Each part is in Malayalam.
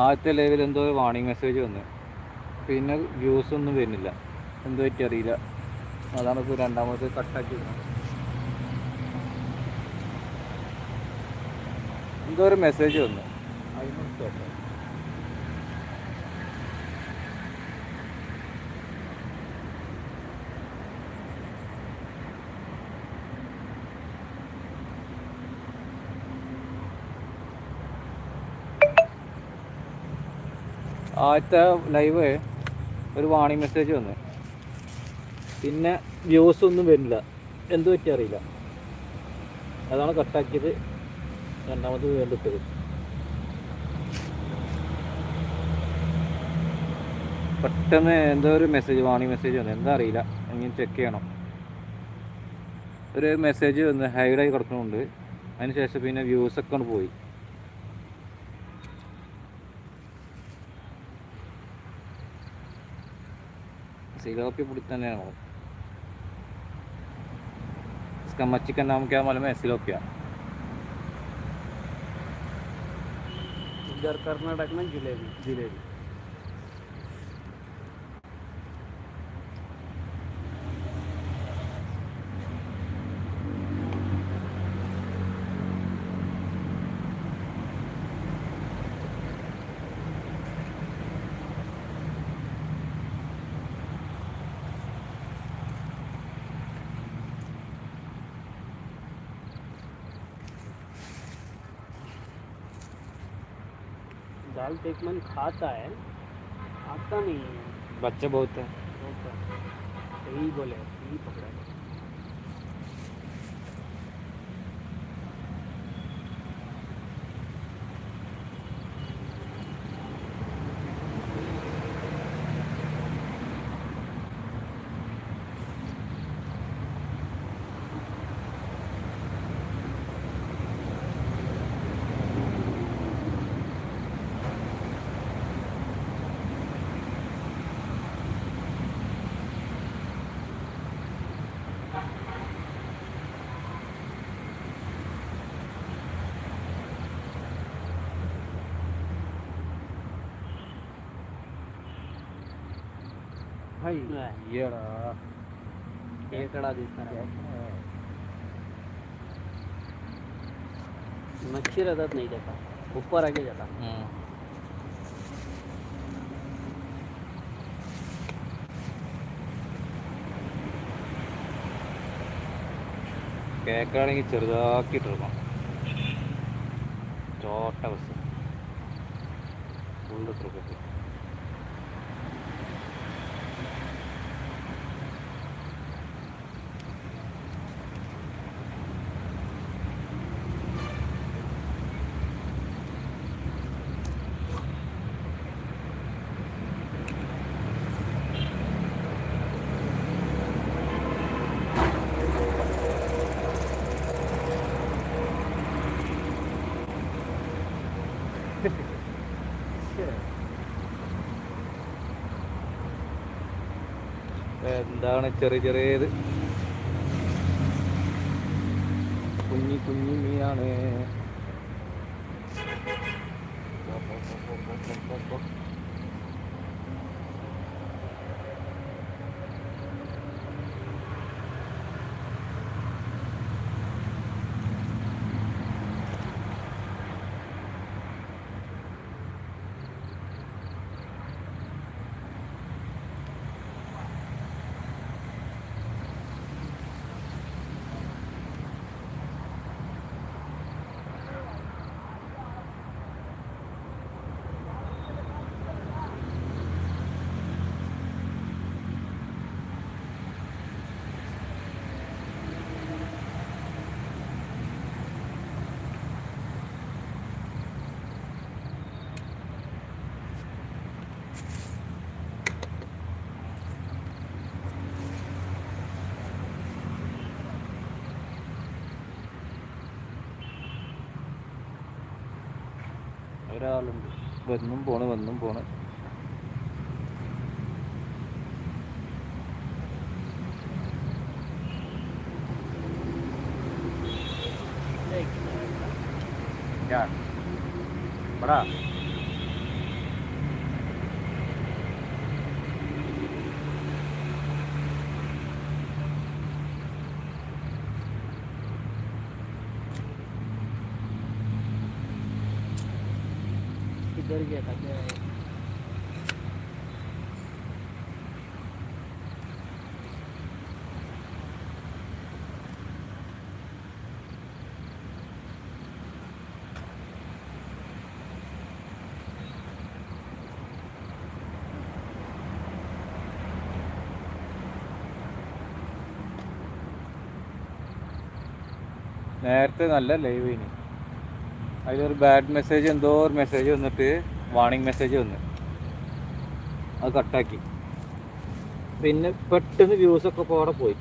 ആദ്യത്തെ ലൈവിൽ എന്തോ വാണിംഗ് മെസ്സേജ് വന്നു. പിന്നെ വ്യൂസ് ഒന്നും വരുന്നില്ല. എന്തോ അറിയില്ല. അതാണ് ഇപ്പോൾ രണ്ടാമത് കട്ടാക്കി എന്തോ ഒരു മെസ്സേജ് വന്നു. അതിനൊന്നും ആദ്യത്തെ ലൈവ് ഒരു വാണിംഗ് മെസ്സേജ് വന്നു. പിന്നെ വ്യൂസ് ഒന്നും വരില്ല. എന്ത് പറ്റി അറിയില്ല. അതാണ് കട്ടാക്കിയത് രണ്ടാമത് വീണ്ടും ഇട്ടത്. പെട്ടെന്ന് എന്തോ ഒരു മെസ്സേജ് വാണിംഗ് മെസ്സേജ് വന്നു. എന്താ അറിയില്ല. ഇനി ചെക്ക് ചെയ്യണം. ഒരു മെസ്സേജ് വന്ന് ഹൈഡായി കിടക്കുന്നുണ്ട്. അതിന് ശേഷം പിന്നെ വ്യൂസ് ഒക്കെ ഒന്ന് പോയി. सिलोपी पुड़ताने इसका मच्छी का नाम क्या मालूम है? सिलोपिया। इधर कर्नाटक में जिलेबी। जिलेबी। दाल टेकमन खाता है। आता नहीं है। बच्चे बहुत है। बहुत है। यही बोले यही पकड़ा है। भाई ये केकड़ा दिखता है मच्छी रहता नहीं जाता ऊपर आके जाता കേക്കാണെങ്കിൽ ചെറുതാക്കിയിട്ടിരിക്കണം ചോട്ട ബസ് ഫുള്ള് എന്താണ് ചെറിയ ചെറിയത്? കുഞ്ഞി കുഞ്ഞി മീനാണ്. ഒരാളുണ്ട്. വന്നും പോണ് വന്നും പോണ്. ഇവിടാ. गया था क्या നേരത്തെ നല്ല ലൈവ് ഇനി അതിലൊരു ബാഡ് മെസ്സേജ് എന്തോ ഒരു മെസ്സേജ് വന്നിട്ട് വാണിംഗ് മെസ്സേജ് വന്ന്. അത് കട്ടാക്കി പിന്നെ പെട്ടെന്ന് വ്യൂസ് ഒക്കെ ഇപ്പോൾ അവിടെ പോയി.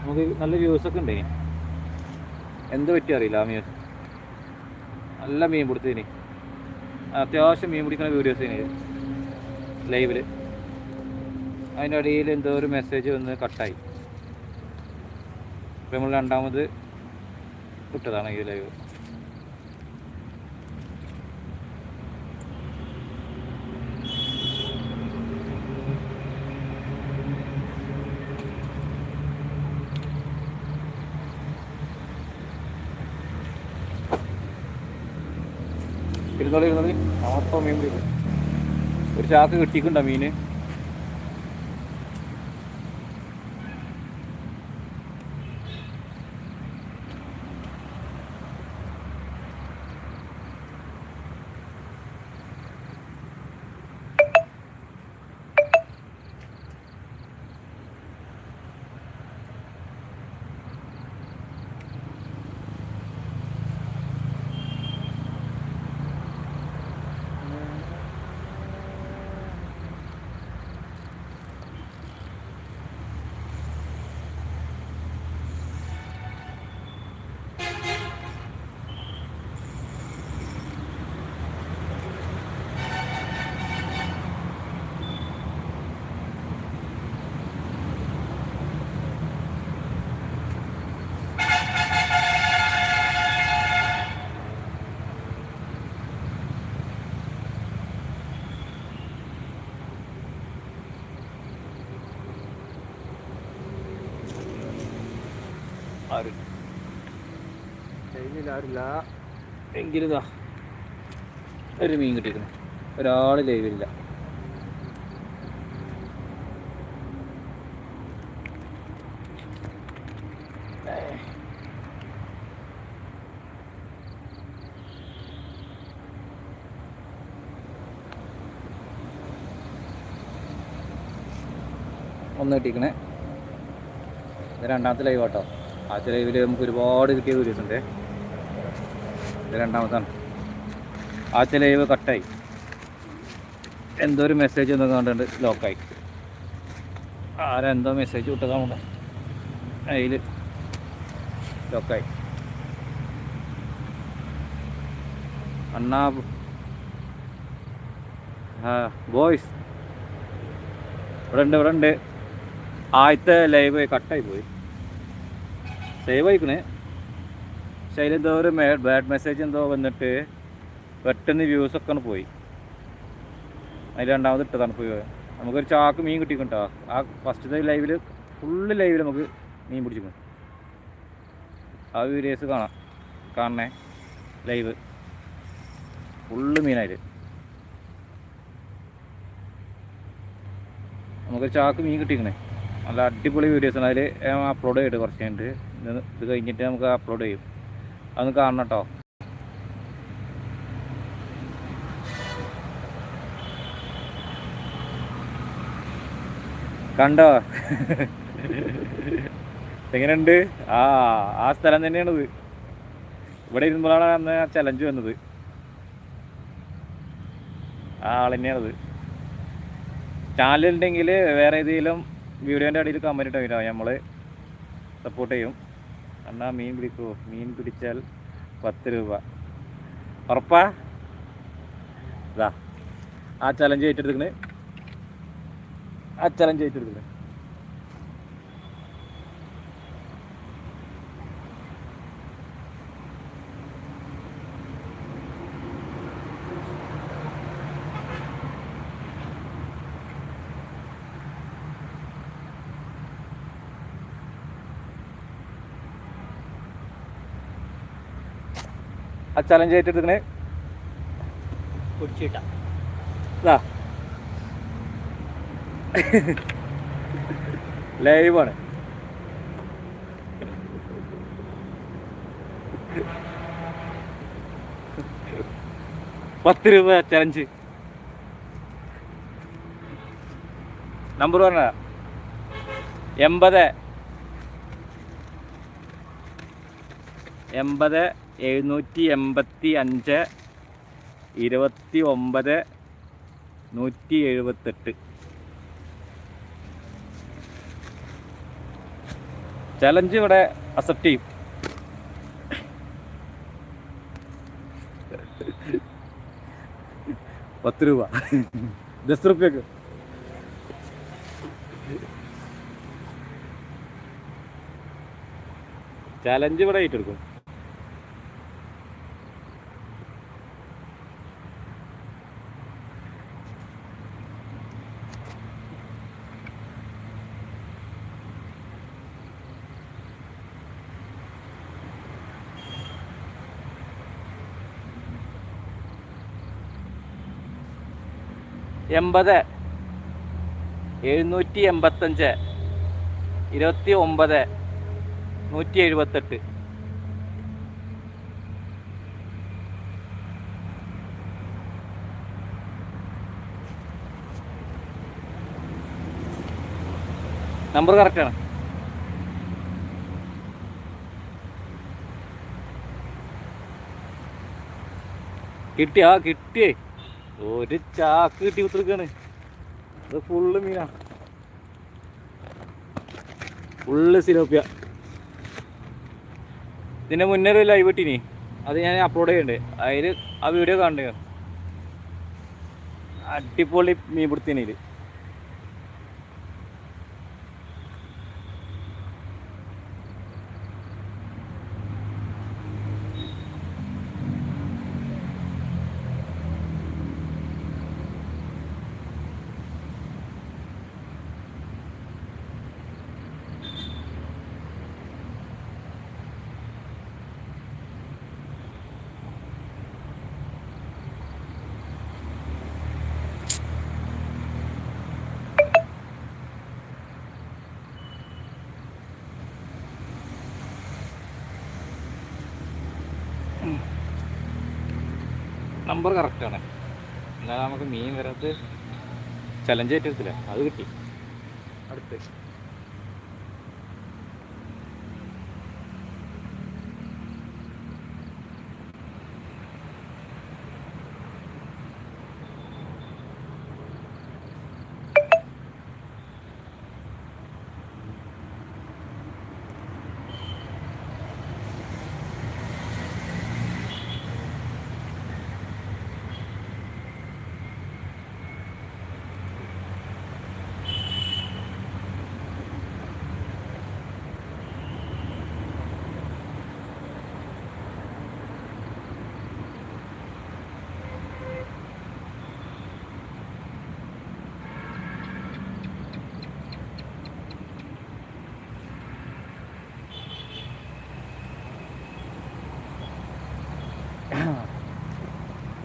നമുക്ക് നല്ല വ്യൂസ് ഒക്കെ ഉണ്ടേ എന്ത് പറ്റി അറിയില്ല ആ മ്യൂസ് നല്ല മീൻ പിടുത്തതിന് അത്യാവശ്യം മീൻ പിടിക്കുന്ന വീഡിയോസ് ഇനി. ലൈവിൽ അതിന്റെ അടിയിൽ എന്തോ ഒരു മെസ്സേജ് വന്ന് കട്ടായി ഇപ്പം നമ്മൾ രണ്ടാമത് വിട്ടതാണ് ഈ ലൈവ് ഇരുന്നോളി ഇരുന്നോളി മൊത്തം മീൻ ഒരു ചാക്ക് കിട്ടിക്കുണ്ടോ മീന്? ആരും? ലൈവിൽ എങ്കിലും ഇതാ ഒരു മീൻ കിട്ടിയിരിക്കുന്നു ഒരാൾ ലൈവിലില്ല ഒന്ന് കിട്ടിക്കണേ ഇത് രണ്ടാമത്തെ ലൈവ് കേട്ടോ ആദ്യത്തെ ഇതിൽ നമുക്ക് ഒരുപാട് കിട്ടിയ ഉണ്ട്. ഇത് രണ്ടാമത്താണ് ആ ലൈവ് കട്ടായി എന്തോ ഒരു മെസ്സേജ് ഒന്നും കണ്ടുണ്ട് ലോക്കായി ആരെന്തോ മെസ്സേജ് വിട്ടതാണ് അതിൽ ലോക്കായി അണ്ണാ ആ ബോയ്സ് ഇവിടെ ഉണ്ട് ഇവിടെ ഉണ്ട് ആദ്യത്തെ ലൈവ് കട്ടായി പോയി. സേവ് ആയിക്കണേ പക്ഷെ അതിലെന്തോ ഒരു ബാഡ് മെസ്സേജ് എന്തോ വന്നിട്ട് പെട്ടെന്ന് വ്യൂസ് ഒക്കെ ഒന്ന് പോയി. അതിൽ രണ്ടാമത് ഇട്ടതാണ് പോയി നമുക്കൊരു ചാക്ക് മീൻ കിട്ടിക്കട്ടോ. ആ ഫസ്റ്റത്തെ ലൈവിൽ ഫുള്ള് ലൈവിൽ നമുക്ക് മീൻ പിടിച്ചിരിക്കും ആ വീഡിയോസ് കാണാം. കാണണേ. ലൈവ് ഫുള്ള് മീനായിട്ട് നമുക്കൊരു ചാക്ക് മീൻ കിട്ടിക്കണേ നല്ല അടിപൊളി വീഡിയോസാണ് അതിൽ അപ്ലോഡ് ചെയ്തിട്ട് കുറച്ച് കഴിഞ്ഞിട്ട് ഇത് കഴിഞ്ഞിട്ട് നമുക്ക് അപ്ലോഡ് ചെയ്യും. അതൊന്ന് കാണണം കേട്ടോ കണ്ടോ? എങ്ങനെയുണ്ട്? ആ ആ സ്ഥലം തന്നെയാണിത്. ഇവിടെ ഇരുന്നപ്പോഴാണ് അന്ന് ആ ചലഞ്ച് വന്നത്. ആ ആൾ തന്നെയാണത്. ചാനലുണ്ടെങ്കിൽ വേറെ ഏതെങ്കിലും വീഡിയോന്റെ അടിയിൽ കമന്റ് ഇട്ടോ നമ്മൾ സപ്പോർട്ട് ചെയ്യും. എന്നാ മീൻ പിടിക്കുമോ മീൻ പിടിച്ചാൽ പത്ത് രൂപ. ഉറപ്പാ? ഇതാ ആ ചലഞ്ച് ഏറ്റെടുക്കണേ ആ ചലഞ്ച് ഏറ്റെടുക്കണേ ആ ചലഞ്ച് ഏറ്റെടുക്കണേ ഇതാ ലൈവാണ് പത്ത് രൂപ ചലഞ്ച് നമ്പർ പറഞ്ഞ എൺപത്. എൺപത്. എഴുന്നൂറ്റി എൺപത്തി അഞ്ച് ഇരുപത്തി ഒമ്പത് നൂറ്റി എഴുപത്തെട്ട് ചലഞ്ച് ഇവിടെ അക്സെപ്റ്റ് ചെയ്യും. പത്ത് രൂപ. ദസ് റുപ്യക്ക്. ചലഞ്ച് ഇവിടെ ഏറ്റെടുക്കും. എൺപത് എഴുന്നൂറ്റി എൺപത്തഞ്ച് ഇരുപത്തി ഒമ്പത് നൂറ്റി എഴുപത്തെട്ട് നമ്പർ കറക്റ്റാണ് കിട്ടിയാ? കിട്ടിയേ. ഒരു ചാക്ക് കിട്ടി കുത്തിരിക്കാണ്. അത് ഫുള്ള് മീനാ. ഫുള്ള് സിലോപ്പിയ. ഇതിന്റെ മുന്നേ ഒരു ലൈവ് ഇട്ടിനി. അത് ഞാൻ അപ്ലോഡ് ചെയ്യുന്നുണ്ട് അതിൽ ആ വീഡിയോ കാണണ്ടേ അടിപൊളി മീൻ പിടുത്തിനിൽ നമ്പർ കറക്റ്റാണ് എന്നാൽ നമുക്ക് മീൻ വരാത്ത ചലഞ്ച് ഏറ്റെടുത്തില്ല. അത് കിട്ടി. അടുത്ത്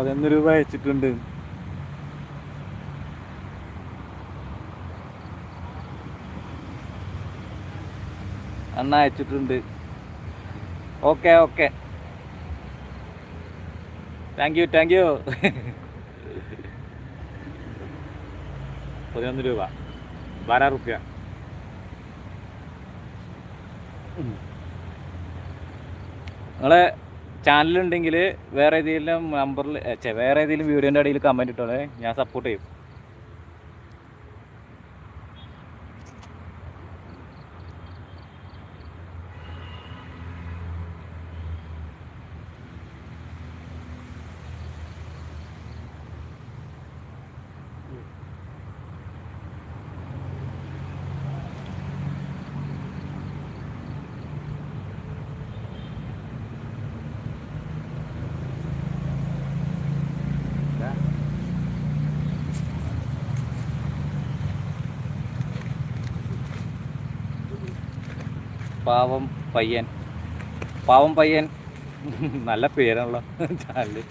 പതിനൊന്ന് രൂപ അയച്ചിട്ടുണ്ട് അണ്ണ അയച്ചിട്ടുണ്ട്. Okay okay. Thank you thank you പതിനൊന്ന് രൂപ. ബാരാ റുപ്യ. നിങ്ങളെ ചാനലുണ്ടെങ്കിൽ വേറെ ഏതെങ്കിലും നമ്പറിൽ വേറെ ഏതെങ്കിലും വീഡിയോന്റെ അടിയിൽ കമന്റ് ഇട്ടോളെ. ഞാൻ സപ്പോർട്ട് ചെയ്യും. പാവം പയ്യൻ. പാവം പയ്യൻ. നല്ല പേരാണല്ലോ. ചാനൽ.